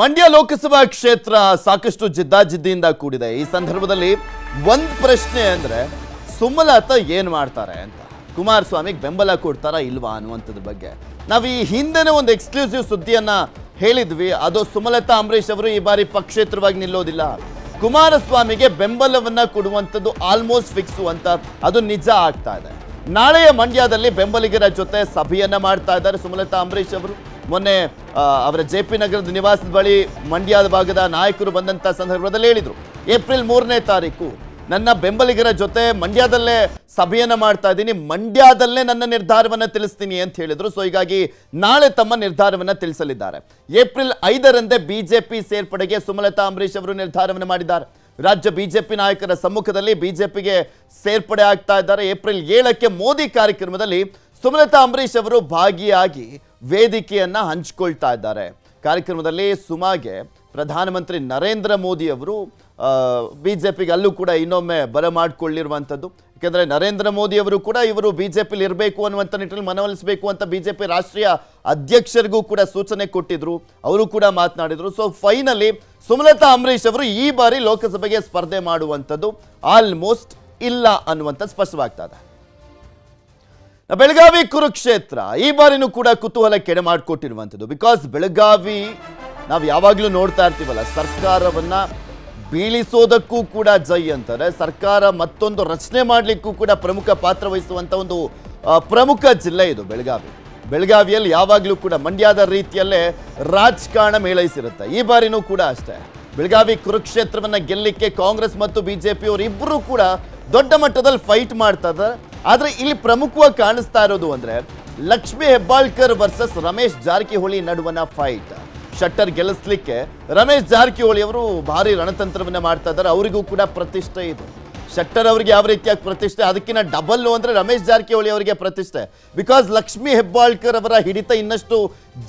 ಮಂಡ್ಯ ಲೋಕಸಭಾ ಕ್ಷೇತ್ರ ಸಾಕಷ್ಟು ಜಿದ್ದಾಜಿದ್ದಿಯಿಂದ ಕೂಡಿದೆ. ಈ ಸಂದರ್ಭದಲ್ಲಿ ಒಂದು ಪ್ರಶ್ನೆ ಅಂದ್ರೆ ಸುಮಲತಾ ಏನು ಮಾಡ್ತಾರೆ ಅಂತ. ಕುಮಾರಸ್ವಾಮಿಗೆ ಬೆಂಬಲ ಕೊಡ್ತಾರಾ ಇಲ್ವಾ ಅನ್ನುವಂಥದ್ರ ಬಗ್ಗೆ. ನಾವು ಈ ಹಿಂದೆನೇ ಒಂದು ಎಕ್ಸ್ಕ್ಲೂಸಿವ್ ಸುದ್ದಿಯನ್ನ ಹೇಳಿದ್ವಿ. ಅದು ಸುಮಲತಾ ಅಂಬರೀಶ್ ಅವರು ಈ ಬಾರಿ ಪಕ್ಷೇತರವಾಗಿ ನಿಲ್ಲೋದಿಲ್ಲ. ಕುಮಾರಸ್ವಾಮಿಗೆ ಬೆಂಬಲವನ್ನ ಕೊಡುವಂಥದ್ದು ಆಲ್ಮೋಸ್ಟ್ ಫಿಕ್ಸು ಅಂತ ಅದು ನಿಜ ಆಗ್ತಾ ಇದೆ. ನಾಳೆಯ ಮಂಡ್ಯದಲ್ಲಿ ಬೆಂಬಲಿಗರ ಜೊತೆ ಸಭೆಯನ್ನ ಮಾಡ್ತಾ ಇದ್ದಾರೆ ಸುಮಲತಾ ಅಂಬರೀಶ್ ಅವರು. ಮೊನ್ನೆ ಅವರ ಜೆ ಪಿ ನಗರದ ನಿವಾಸದ ಬಳಿ ಮಂಡ್ಯದ ಭಾಗದ ನಾಯಕರು ಬಂದಂಥ ಸಂದರ್ಭದಲ್ಲಿ ಹೇಳಿದರು, ಏಪ್ರಿಲ್ ಮೂರನೇ ತಾರೀಕು ನನ್ನ ಬೆಂಬಲಿಗರ ಜೊತೆ ಮಂಡ್ಯದಲ್ಲೇ ಸಭೆಯನ್ನ ಮಾಡ್ತಾ ಇದ್ದೀನಿ, ಮಂಡ್ಯದಲ್ಲೇ ನನ್ನ ನಿರ್ಧಾರವನ್ನ ತಿಳಿಸ್ತೀನಿ ಅಂತ ಹೇಳಿದರು. ಸೊ ಹೀಗಾಗಿ ನಾಳೆ ತಮ್ಮ ನಿರ್ಧಾರವನ್ನ ತಿಳಿಸಲಿದ್ದಾರೆ. ಏಪ್ರಿಲ್ ಐದರಂದೇ ಬಿಜೆಪಿ ಸೇರ್ಪಡೆಗೆ ಸುಮಲತಾ ಅಂಬರೀಶ್ ಅವರು ನಿರ್ಧಾರವನ್ನು ಮಾಡಿದ್ದಾರೆ. ರಾಜ್ಯ ಬಿಜೆಪಿ ನಾಯಕರ ಸಮ್ಮುಖದಲ್ಲಿ ಬಿಜೆಪಿಗೆ ಸೇರ್ಪಡೆ ಆಗ್ತಾ ಇದ್ದಾರೆ. ಏಪ್ರಿಲ್ ಏಳಕ್ಕೆ ಮೋದಿ ಕಾರ್ಯಕ್ರಮದಲ್ಲಿ ಸುಮಲತಾ ಅಂಬರೀಶ್ ಅವರು ಭಾಗಿಯಾಗಿ ವೇದಿಕೆಯನ್ನ ಹಂಚಿಕೊಳ್ತಾ ಇದ್ದಾರೆ. ಕಾರ್ಯಕ್ರಮದಲ್ಲಿ ಸುಮಾಗೆ ಪ್ರಧಾನಮಂತ್ರಿ ನರೇಂದ್ರ ಮೋದಿ ಅವರು ಪಿಗೆ ಅಲ್ಲೂ ಕೂಡ ಇನ್ನೊಮ್ಮೆ ಬರಮಾಡಿಕೊಳ್ಳಿರುವಂಥದ್ದು ಯಾಕೆಂದರೆ ನರೇಂದ್ರ ಮೋದಿ ಅವರು ಕೂಡ ಇವರು ಬಿ ಜೆ ಪಿಲಿ ಇರಬೇಕು ಅನ್ನುವಂಥ ನಿಟ್ಟಿನಲ್ಲಿ ಮನವೊಲಿಸಬೇಕು ಅಂತ ಬಿ ಜೆ ಪಿ ರಾಷ್ಟ್ರೀಯ ಅಧ್ಯಕ್ಷರಿಗೂ ಕೂಡ ಸೂಚನೆ ಕೊಟ್ಟಿದ್ರು. ಅವರು ಕೂಡ ಮಾತನಾಡಿದರು. ಸೊ ಫೈನಲಿ ಸುಮಲತಾ ಅಂಬರೀಷ್ ಅವರು ಈ ಬಾರಿ ಲೋಕಸಭೆಗೆ ಸ್ಪರ್ಧೆ ಮಾಡುವಂಥದ್ದು ಆಲ್ಮೋಸ್ಟ್ ಇಲ್ಲ ಅನ್ನುವಂಥ ಸ್ಪಷ್ಟವಾಗ್ತಾ ಇದೆ. ಬೆಳಗಾವಿ ಕುರುಕ್ಷೇತ್ರ, ಈ ಬಾರಿನೂ ಕೂಡ ಕುತೂಹಲ ಕೆಡೆ ಮಾಡಿಕೊಟ್ಟಿರುವಂಥದ್ದು ಬಿಕಾಸ್ ಬೆಳಗಾವಿ, ನಾವು ಯಾವಾಗಲೂ ನೋಡ್ತಾ ಇರ್ತೀವಲ್ಲ, ಸರ್ಕಾರವನ್ನ ಬೀಳಿಸೋದಕ್ಕೂ ಕೂಡ ಜೈ ಅಂತಾರೆ. ಸರ್ಕಾರ ಮತ್ತೊಂದು ರಚನೆ ಮಾಡಲಿಕ್ಕೂ ಕೂಡ ಪ್ರಮುಖ ಪಾತ್ರ ವಹಿಸುವಂಥ ಒಂದು ಪ್ರಮುಖ ಜಿಲ್ಲೆ ಇದು ಬೆಳಗಾವಿ. ಬೆಳಗಾವಿಯಲ್ಲಿ ಯಾವಾಗಲೂ ಕೂಡ ಮಂಡ್ಯದ ರೀತಿಯಲ್ಲೇ ರಾಜಕಾರಣ ಮೇಳೈಸಿರುತ್ತೆ. ಈ ಬಾರಿನೂ ಕೂಡ ಅಷ್ಟೇ. ಬೆಳಗಾವಿ ಕುರುಕ್ಷೇತ್ರವನ್ನ ಗೆಲ್ಲಲಿಕ್ಕೆ ಕಾಂಗ್ರೆಸ್ ಮತ್ತು ಬಿಜೆಪಿ ಪಿಯವರು ಇಬ್ಬರೂ ಕೂಡ ದೊಡ್ಡ ಮಟ್ಟದಲ್ಲಿ ಫೈಟ್ ಮಾಡ್ತಾ ಇದ್ದಾರೆ. ಆದ್ರೆ ಇಲ್ಲಿ ಪ್ರಮುಖವಾಗಿ ಕಾಣಿಸ್ತಾ ಇರೋದು ಅಂದ್ರೆ ಲಕ್ಷ್ಮಿ ಹೆಬ್ಬಾಳ್ಕರ್ ವರ್ಸಸ್ ರಮೇಶ್ ಜಾರಕಿಹೊಳಿ ನಡುವನ ಫೈಟ್ ಶಟ್ಟರ್ ಗೆಲ್ಲಿಸ್ಲಿಕ್ಕೆ ರಮೇಶ್ ಜಾರಕಿಹೊಳಿ ಅವರು ಭಾರಿ ರಣತಂತ್ರವನ್ನ ಮಾಡ್ತಾ ಇದ್ದಾರೆ. ಅವರಿಗೂ ಕೂಡ ಪ್ರತಿಷ್ಠೆ ಇದು. ಶೆಟ್ಟರ್ ಅವರಿಗೆ ಯಾವ ರೀತಿಯಾಗಿ ಪ್ರತಿಷ್ಠೆ ಅದಕ್ಕಿಂತ ಡಬಲ್ ಅಂದ್ರೆ ರಮೇಶ್ ಜಾರಕಿಹೊಳಿ ಅವರಿಗೆ ಪ್ರತಿಷ್ಠೆ. ಬಿಕಾಸ್ ಲಕ್ಷ್ಮಿ ಹೆಬ್ಬಾಳ್ಕರ್ ಅವರ ಹಿಡಿತ ಇನ್ನಷ್ಟು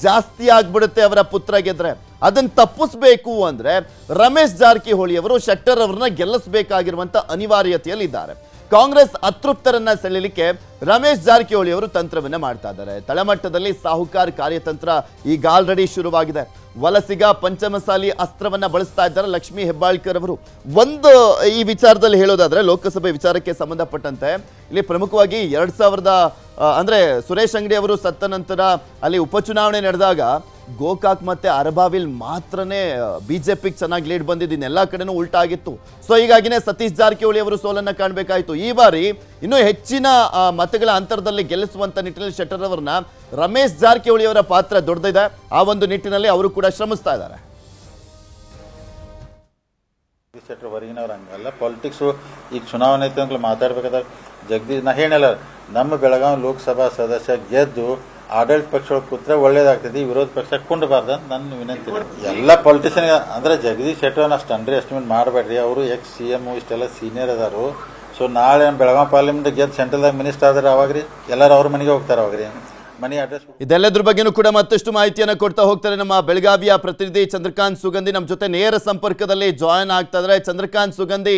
ಜಾಸ್ತಿ ಆಗ್ಬಿಡುತ್ತೆ ಅವರ ಪುತ್ರ ಗೆದ್ರೆ. ಅದನ್ನ ತಪ್ಪಿಸ್ಬೇಕು ಅಂದ್ರೆ ರಮೇಶ್ ಜಾರಕಿಹೊಳಿ ಅವರು ಶಟ್ಟರ್ ಅವ್ರನ್ನ ಗೆಲ್ಲಿಸಬೇಕಾಗಿರುವಂತ ಅನಿವಾರ್ಯತೆಯಲ್ಲಿದ್ದಾರೆ. ಕಾಂಗ್ರೆಸ್ ಅತೃಪ್ತರನ್ನ ಸೆಳೆಯಲಿಕ್ಕೆ ರಮೇಶ್ ಜಾರಕಿಹೊಳಿ ಅವರು ತಂತ್ರವನ್ನ ಮಾಡ್ತಾ ಇದ್ದಾರೆ. ತಳಮಟ್ಟದಲ್ಲಿ ಸಾಹುಕಾರ್ ಕಾರ್ಯತಂತ್ರ ಈಗ ಆಲ್ರೆಡಿ ಶುರುವಾಗಿದೆ. ವಲಸಿಗ ಪಂಚಮಸಾಲಿ ಅಸ್ತ್ರವನ್ನ ಬಳಸ್ತಾ ಇದ್ದಾರೆ ಲಕ್ಷ್ಮಿ ಹೆಬ್ಬಾಳ್ಕರ್ ಅವರು. ಒಂದು ಈ ವಿಚಾರದಲ್ಲಿ ಹೇಳೋದಾದ್ರೆ ಲೋಕಸಭೆ ವಿಚಾರಕ್ಕೆ ಸಂಬಂಧಪಟ್ಟಂತೆ ಇಲ್ಲಿ ಪ್ರಮುಖವಾಗಿ ಎರಡ್ ಸಾವಿರದ ಅಂದ್ರೆ ಸುರೇಶ್ ಅಂಗಡಿ ಅವರು ಸತ್ತ ನಂತರ ಅಲ್ಲಿ ಉಪಚುನಾವಣೆ ನಡೆದಾಗ ಗೋಕಾಕ್ ಮತ್ತೆ ಅರಬಾವಿಲ್ ಮಾತ್ರನೇ ಪಿಗೆ ಚೆನ್ನಾಗಿ ಲೀಡ್ ಬಂದಿದ್ದು ಇನ್ನೆಲ್ಲ ಕಡೆನೂ ಉಲ್ಟಾ ಆಗಿತ್ತು. ಸೊ ಹೀಗಾಗಿನೇ ಸತೀಶ್ ಜಾರಕಿಹೊಳಿ ಅವರು ಸೋಲನ್ನ ಕಾಣಬೇಕಾಯಿತು. ಈ ಬಾರಿ ಇನ್ನೂ ಹೆಚ್ಚಿನ ಮತಗಳ ಅಂತರದಲ್ಲಿ ಗೆಲ್ಲಿಸುವಂತ ನಿಟ್ಟಿನಲ್ಲಿ ಶೆಟ್ಟರ್ ಅವರನ್ನ ರಮೇಶ್ ಜಾರಕಿಹೊಳಿ ಅವರ ಪಾತ್ರ ದೊಡ್ಡದಿದೆ. ಆ ಒಂದು ನಿಟ್ಟಿನಲ್ಲಿ ಅವರು ಕೂಡ ಶ್ರಮಿಸ್ತಾ ಇದ್ದಾರೆ. ಶೆಟ್ಟರ್ ಹೊರಗಿನವ್ರು ಹಂಗಲ್ಲ. ಪಾಲಿಟಿಕ್ಸು ಈಗ ಚುನಾವಣೆ ಐತೆ ಅಂತ ಮಾತಾಡ್ಬೇಕಾದ್ರೆ ಜಗದೀಶ್ ನಾ ಹೇಳಲ್ಲ ನಮ್ಮ ಬೆಳಗಾವಿ ಲೋಕಸಭಾ ಸದಸ್ಯ ಗೆದ್ದು ಆಡಳಿತ ಪಕ್ಷಗಳು ಕೂತ್ರೆ ಒಳ್ಳೇದಾಗ್ತದೆ ವಿರೋಧ ಪಕ್ಷ ಕುಂಡಬಾರ್ದು ಅಂತ ನನ್ನ ವಿನಂತಿ. ಎಲ್ಲ ಪೊಲಿಟಿಷಿಯನ್ ಅಂದ್ರೆ ಜಗದೀಶ್ ಶೆಟ್ಟರ್ ಅಷ್ಟು ಅಂಡರ್ ಎಸ್ಟಿಮೇಟ್ ಮಾಡಬೇಡ್ರಿ. ಅವರು ಎಕ್ಸ್ ಸಿ ಎಂ ಇಷ್ಟೆಲ್ಲ ಸೀನಿಯರ್ ಅದಾರು. ಸೊ ನಾಳೆ ಬೆಳಗಾವಿ ಪಾರ್ಲಿಮೆಂಟ್ ಗೆದ್ದು ಸೆಂಟ್ರಲ್ದಾಗ ಮಿನಿಸ್ಟರ್ ಆದ್ರೆ ಅವಾಗ್ರಿ? ಎಲ್ಲರೂ ಅವ್ರ ಮನೆಗೆ ಹೋಗ್ತಾರೆ ಅವಾಗ್ರಿ. ಮನಿ ಅಡ್ರೆಸ್ ಇದೆಲ್ಲದ್ರ ಬಗ್ಗೆನೂ ಕೂಡ ಮತ್ತಷ್ಟು ಮಾಹಿತಿಯನ್ನು ಕೊಡ್ತಾ ಹೋಗ್ತಾರೆ ನಮ್ಮ ಬೆಳಗಾವಿಯ ಪ್ರತಿನಿಧಿ ಚಂದ್ರಕಾಂತ್ ಸುಗಂಧಿ. ನಮ್ಮ ಜೊತೆ ನೇರ ಸಂಪರ್ಕದಲ್ಲಿ ಜಾಯಿನ್ ಆಗ್ತಾ ಇದ್ದಾರೆ. ಚಂದ್ರಕಾಂತ್ ಸುಗಂಧಿ,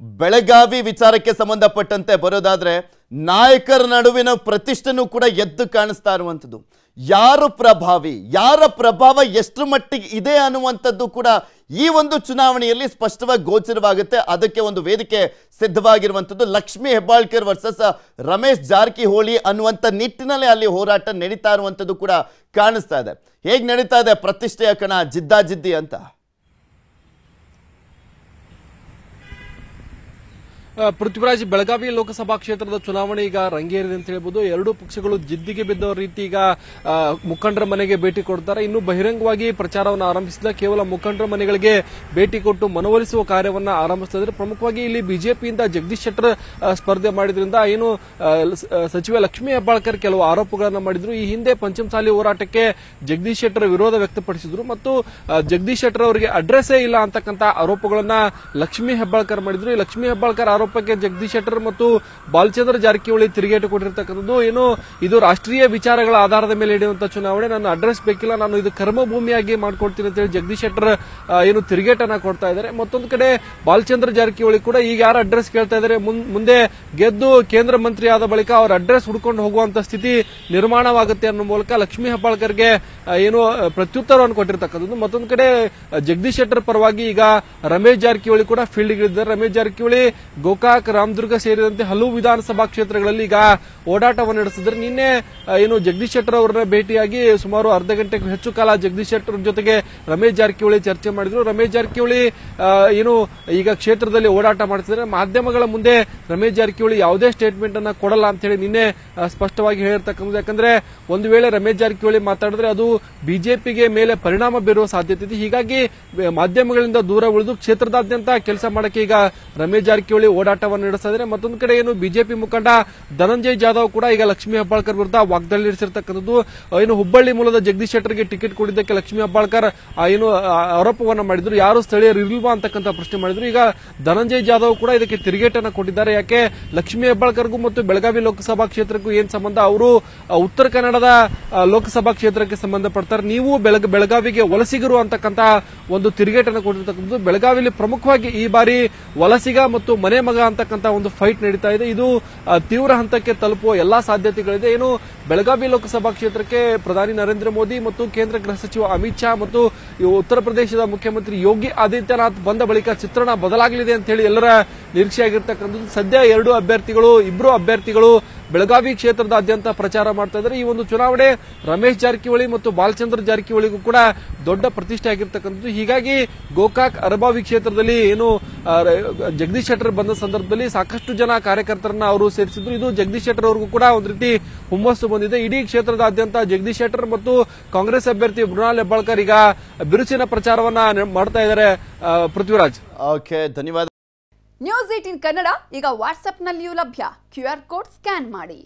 ಬೆಳಗಾವಿ ವಿಚಾರಕ್ಕೆ ಸಂಬಂಧಪಟ್ಟಂತೆ ಬರೋದಾದ್ರೆ ನಾಯಕರ ನಡುವಿನ ಪ್ರತಿಷ್ಠೆನೂ ಕೂಡ ಎದ್ದು ಕಾಣಿಸ್ತಾ ಇರುವಂಥದ್ದು. ಯಾರು ಪ್ರಭಾವಿ, ಯಾರ ಪ್ರಭಾವ ಎಷ್ಟು ಮಟ್ಟಿಗೆ ಇದೆ ಅನ್ನುವಂಥದ್ದು ಕೂಡ ಈ ಒಂದು ಚುನಾವಣೆಯಲ್ಲಿ ಸ್ಪಷ್ಟವಾಗಿ ಗೋಚರವಾಗುತ್ತೆ. ಅದಕ್ಕೆ ಒಂದು ವೇದಿಕೆ ಸಿದ್ಧವಾಗಿರುವಂಥದ್ದು. ಲಕ್ಷ್ಮಿ ಹೆಬ್ಬಾಳ್ಕರ್ ವರ್ಸಸ್ ರಮೇಶ್ ಜಾರಕಿಹೊಳಿ ಅನ್ನುವಂಥ ನಿಟ್ಟಿನಲ್ಲಿ ಅಲ್ಲಿ ಹೋರಾಟ ನಡೀತಾ ಇರುವಂಥದ್ದು ಕೂಡ ಕಾಣಿಸ್ತಾ ಇದೆ. ಹೇಗೆ ನಡೀತಾ ಇದೆ ಪ್ರತಿಷ್ಠೆಯ ಕಣ ಜಿದ್ದಾಜಿದ್ದಿ ಅಂತ? ಪೃಥ್ವಿರಾಜ್, ಬೆಳಗಾವಿ ಲೋಕಸಭಾ ಕ್ಷೇತ್ರದ ಚುನಾವಣೆ ಈಗ ರಂಗೇರಿದೆ ಅಂತ ಹೇಳ್ಬೋದು. ಎರಡೂ ಪಕ್ಷಗಳು ಜಿದ್ದಿಗೆ ಬಿದ್ದವ ರೀತಿ ಈಗ ಮುಖಂಡರ ಮನೆಗೆ ಭೇಟಿ ಕೊಡ್ತಾರೆ. ಇನ್ನು ಬಹಿರಂಗವಾಗಿ ಪ್ರಚಾರವನ್ನು ಆರಂಭಿಸಿದ ಕೇವಲ ಮುಖಂಡರ ಮನೆಗಳಿಗೆ ಭೇಟಿ ಕೊಟ್ಟು ಮನವೊಲಿಸುವ ಕಾರ್ಯವನ್ನ ಆರಂಭಿಸ್ತಾ ಇದ್ದಾರೆ. ಪ್ರಮುಖವಾಗಿ ಇಲ್ಲಿ ಬಿಜೆಪಿಯಿಂದ ಜಗದೀಶ್ ಶೆಟ್ಟರ್ ಸ್ಪರ್ಧೆ ಮಾಡಿದ್ರಿಂದ ಏನು ಸಚಿವ ಲಕ್ಷ್ಮೀ ಹೆಬ್ಬಾಳ್ಕರ್ ಕೆಲವು ಆರೋಪಗಳನ್ನು ಮಾಡಿದ್ರು. ಈ ಹಿಂದೆ ಪಂಚಮಸಾಲಿ ಹೋರಾಟಕ್ಕೆ ಜಗದೀಶ್ ಶೆಟ್ಟರ್ ವಿರೋಧ ವ್ಯಕ್ತಪಡಿಸಿದ್ರು ಮತ್ತು ಜಗದೀಶ್ ಶೆಟ್ಟರ್ ಅವರಿಗೆ ಅಡ್ರೆಸ್ಸೇ ಇಲ್ಲ ಅಂತಕ್ಕಂಥ ಆರೋಪಗಳನ್ನ ಲಕ್ಷ್ಮೀ ಹೆಬ್ಬಾಳ್ಕರ್ ಮಾಡಿದ್ರು. ಲಕ್ಷ್ಮೀ ಹೆಬ್ಬಾಳ್ಕರ್ ಆರೋಪ ಆರೋಪಕ್ಕೆ ಜಗದೀಶ್ ಶೆಟ್ಟರ್ ಮತ್ತು ಬಾಲಚಂದ್ರ ಜಾರಕಿಹೊಳಿ ತಿರುಗೇಟು ಕೊಟ್ಟಿರತಕ್ಕಂಥದ್ದು. ಏನು, ಇದು ರಾಷ್ಟ್ರೀಯ ವಿಚಾರಗಳ ಆಧಾರದ ಮೇಲೆ ಹಿಡಿಯುವಂತಹ ಚುನಾವಣೆ. ನಾನು ಅಡ್ರೆಸ್ ಬೇಕಿಲ್ಲ. ನಾನು ಇದು ಕರ್ಮಭೂಮಿಯಾಗಿ ಮಾಡ್ಕೊಡ್ತೀನಿ ಅಂತ ಹೇಳಿ ಜಗದೀಶ್ ಶೆಟ್ಟರ್ ಏನು ತಿರುಗೇಟನ್ನ ಕೊಡ್ತಾ ಇದ್ದಾರೆ. ಮತ್ತೊಂದು ಕಡೆ ಬಾಲಚಂದ್ರ ಜಾರಕಿಹೊಳಿ ಕೂಡ ಈಗ ಯಾರು ಅಡ್ರೆಸ್ ಕೇಳ್ತಾ ಇದ್ದಾರೆ? ಮುಂದೆ ಗೆದ್ದು ಕೇಂದ್ರ ಮಂತ್ರಿ ಆದ ಬಳಿಕ ಅವರ ಅಡ್ರೆಸ್ ಹುಡ್ಕೊಂಡು ಹೋಗುವಂತ ಸ್ಥಿತಿ ನಿರ್ಮಾಣವಾಗುತ್ತೆ ಅನ್ನೋ ಮೂಲಕ ಲಕ್ಷ್ಮೀ ಹೆಬ್ಬಾಳ್ಕರ್ಗೆ ಏನು, ಪ್ರತ್ಯುತ್ತರವನ್ನು ಕೊಟ್ಟಿರ್ತಕ್ಕಂಥದ್ದು. ಮತ್ತೊಂದು ಕಡೆ ಜಗದೀಶ್ ಶೆಟ್ಟರ್ ಪರವಾಗಿ ಈಗ ರಮೇಶ್ ಜಾರಕಿಹೊಳಿ ಕೂಡ ಫೀಲ್ಡ್ ಇಳಿದಿದ್ದಾರೆ ರಮೇಶ್ ಜಾರಕಿಹೊಳಿ ಗೋಕಾಕ್ ರಾಮದುರ್ಗ ಸೇರಿದಂತೆ ಹಲವು ವಿಧಾನಸಭಾ ಕ್ಷೇತ್ರಗಳಲ್ಲಿ ಈಗ ಓಡಾಟವನ್ನು ನಡೆಸಿದ್ರೆ. ನಿನ್ನೆ ಏನು ಜಗದೀಶ್ ಶೆಟ್ಟರ್ ಅವರನ್ನ ಭೇಟಿಯಾಗಿ ಸುಮಾರು ಅರ್ಧ ಗಂಟೆಗೂ ಹೆಚ್ಚು ಕಾಲ ಜಗದೀಶ್ ಶೆಟ್ಟರ್ ಜೊತೆಗೆ ರಮೇಶ್ ಜಾರಕಿಹೊಳಿ ಚರ್ಚೆ ಮಾಡಿದ್ರು. ರಮೇಶ್ ಜಾರಕಿಹೊಳಿ ಏನು ಈಗ ಕ್ಷೇತ್ರದಲ್ಲಿ ಓಡಾಟ ಮಾಡ್ತಿದ್ರೆ ಮಾಧ್ಯಮಗಳ ಮುಂದೆ ರಮೇಶ್ ಜಾರಕಿಹೊಳಿ ಯಾವುದೇ ಸ್ಟೇಟ್ಮೆಂಟ್ ಅನ್ನ ಕೊಡಲ್ಲ ಅಂತ ಹೇಳಿ ನಿನ್ನೆ ಸ್ಪಷ್ಟವಾಗಿ ಹೇಳಿರ್ತಕ್ಕಂಥದ್ದು. ಯಾಕಂದ್ರೆ ಒಂದು ವೇಳೆ ರಮೇಶ್ ಜಾರಕಿಹೊಳಿ ಮಾತಾಡಿದ್ರೆ ಅದು ಬಿಜೆಪಿಗೆ ಮೇಲೆ ಪರಿಣಾಮ ಬೀರುವ ಸಾಧ್ಯತೆ ಇದೆ. ಹೀಗಾಗಿ ಮಾಧ್ಯಮಗಳಿಂದ ದೂರ ಉಳಿದು ಕ್ಷೇತ್ರದಾದ್ಯಂತ ಕೆಲಸ ಮಾಡಕ್ಕೆ ಈಗ ರಮೇಶ್ ಜಾರಕಿಹೊಳಿ ಓಡಾಟವನ್ನು ನಡೆಸ್ತಾ ಇದ್ದಾರೆ ಮತ್ತೊಂದು ಕಡೆ ಏನು ಬಿಜೆಪಿ ಮುಖಂಡ ಧನಂಜಯ್ ಜಾಧವ್ ಕೂಡ ಈಗ ಲಕ್ಷ್ಮೀ ಹೆಬ್ಬಾಳ್ಕರ್ ವಿರುದ್ಧ ವಾಗ್ದಾಳಿ ನಡೆಸಿರ್ತಕ್ಕಂಥದ್ದು. ಏನು ಹುಬ್ಬಳ್ಳಿ ಮೂಲದ ಜಗದೀಶ್ ಶೆಟ್ಟರ್ಗೆ ಟಿಕೆಟ್ ಕೊಡಿದ್ದಕ್ಕೆ ಲಕ್ಷ್ಮೀ ಹೆಬ್ಬಾಳ್ಕರ್ ಏನು ಆರೋಪವನ್ನು ಮಾಡಿದ್ರು. ಯಾರು ಸ್ಥಳೀಯರು ಇಲ್ವಾ ಅಂತಕ್ಕಂಥ ಪ್ರಶ್ನೆ ಮಾಡಿದ್ರು. ಈಗ ಧನಂಜಯ್ ಜಾಧವ್ ಕೂಡ ಇದಕ್ಕೆ ತಿರುಗೇಟನ್ನ ಕೊಟ್ಟಿದ್ದಾರೆ. ಯಾಕೆ? ಲಕ್ಷ್ಮೀ ಹೆಬ್ಬಾಳ್ಕರ್ಗೂ ಮತ್ತು ಬೆಳಗಾವಿ ಲೋಕಸಭಾ ಕ್ಷೇತ್ರಕ್ಕೂ ಏನ್ ಸಂಬಂಧ? ಅವರು ಉತ್ತರ ಕನ್ನಡದ ಲೋಕಸಭಾ ಕ್ಷೇತ್ರಕ್ಕೆ ಸಂಬಂಧಪಡ್ತಾರೆ. ನೀವು ಬೆಳಗ, ಬೆಳಗಾವಿಗೆ ವಲಸಿಗರು ಅಂತಕ್ಕಂಥ ಒಂದು ತಿರುಗೇಟನ್ನು ಕೊಟ್ಟಿರ್ತಕ್ಕಂಥದ್ದು. ಬೆಳಗಾವಿಯಲ್ಲಿ ಪ್ರಮುಖವಾಗಿ ಈ ಬಾರಿ ವಲಸಿಗ ಮತ್ತು ಮನೆ ಮಗ ಅಂತಕ್ಕಂಥ ಒಂದು ಫೈಟ್ ನಡೀತಾ ಇದೆ. ಇದು ತೀವ್ರ ಹಂತಕ್ಕೆ ತಲುಪುವ ಎಲ್ಲಾ ಸಾಧ್ಯತೆಗಳಿದೆ. ಏನು, ಬೆಳಗಾವಿ ಲೋಕಸಭಾ ಕ್ಷೇತ್ರಕ್ಕೆ ಪ್ರಧಾನಿ ನರೇಂದ್ರ ಮೋದಿ ಮತ್ತು ಕೇಂದ್ರ ಗೃಹ ಸಚಿವ ಅಮಿತ್ ಶಾ ಮತ್ತು ಉತ್ತರ ಪ್ರದೇಶದ ಮುಖ್ಯಮಂತ್ರಿ ಯೋಗಿ ಆದಿತ್ಯನಾಥ್ ಬಂದ ಬಳಿಕ ಚಿತ್ರಣ ಬದಲಾಗಲಿದೆ ಅಂತ ಹೇಳಿ ಎಲ್ಲರ ನಿರೀಕ್ಷೆ ಆಗಿರ್ತಕ್ಕಂಥದ್ದು ಸದ್ಯ ಎರಡು ಅಭ್ಯರ್ಥಿಗಳು ಇಬ್ಬರು ಅಭ್ಯರ್ಥಿಗಳು ಬೆಳಗಾವಿ ಕ್ಷೇತ್ರದಾದ್ಯಂತ ಪ್ರಚಾರ ಮಾಡ್ತಾ ಇದ್ದಾರೆ. ಈ ಒಂದು ಚುನಾವಣೆ ರಮೇಶ್ ಜಾರಕಿಹೊಳಿ ಮತ್ತು ಬಾಲಚಂದ್ರ ಜಾರಕಿಹೊಳಿಗೂ ಕೂಡ ದೊಡ್ಡ ಪ್ರತಿಷ್ಠೆ ಆಗಿರ್ತಕ್ಕಂಥದ್ದು. ಹೀಗಾಗಿ ಗೋಕಾಕ್ ಅರಬಾವಿ ಕ್ಷೇತ್ರದಲ್ಲಿ ಏನು ಜಗದೀಶ್ ಶೆಟ್ಟರ್ ಬಂದ ಸಂದರ್ಭದಲ್ಲಿ ಸಾಕಷ್ಟು ಜನ ಕಾರ್ಯಕರ್ತರನ್ನ ಅವರು ಸೇರಿಸಿದ್ರು. ಇದು ಜಗದೀಶ್ ಶೆಟ್ಟರ್ ಅವರಿಗೂ ಕೂಡ ಒಂದು ರೀತಿ ಹುಮ್ಮಸ್ಸು ಬಂದಿದೆ. ಇಡೀ ಕ್ಷೇತ್ರದಾದ್ಯಂತ ಜಗದೀಶ್ ಶೆಟ್ಟರ್ ಮತ್ತು ಕಾಂಗ್ರೆಸ್ ಅಭ್ಯರ್ಥಿ ಮೃಣಾಲ್ ಹೆಬ್ಬಾಳ್ಕರ್ ಈಗ ಬಿರುಸಿನ ಪ್ರಚಾರವನ್ನ ಮಾಡ್ತಾ ಇದ್ದಾರೆ ಪೃಥ್ವಿರಾಜ್. ಓಕೆ, ಧನ್ಯವಾದ. ನ್ಯೂಸ್ ಏಟಿನ್ ಕನ್ನಡ ಈಗ ವಾಟ್ಸ್ಆಪ್ನಲ್ಲಿಯೂ ಲಭ್ಯ ಕ್ಯೂ ಕೋಡ್ ಸ್ಕ್ಯಾನ್ ಮಾಡಿ.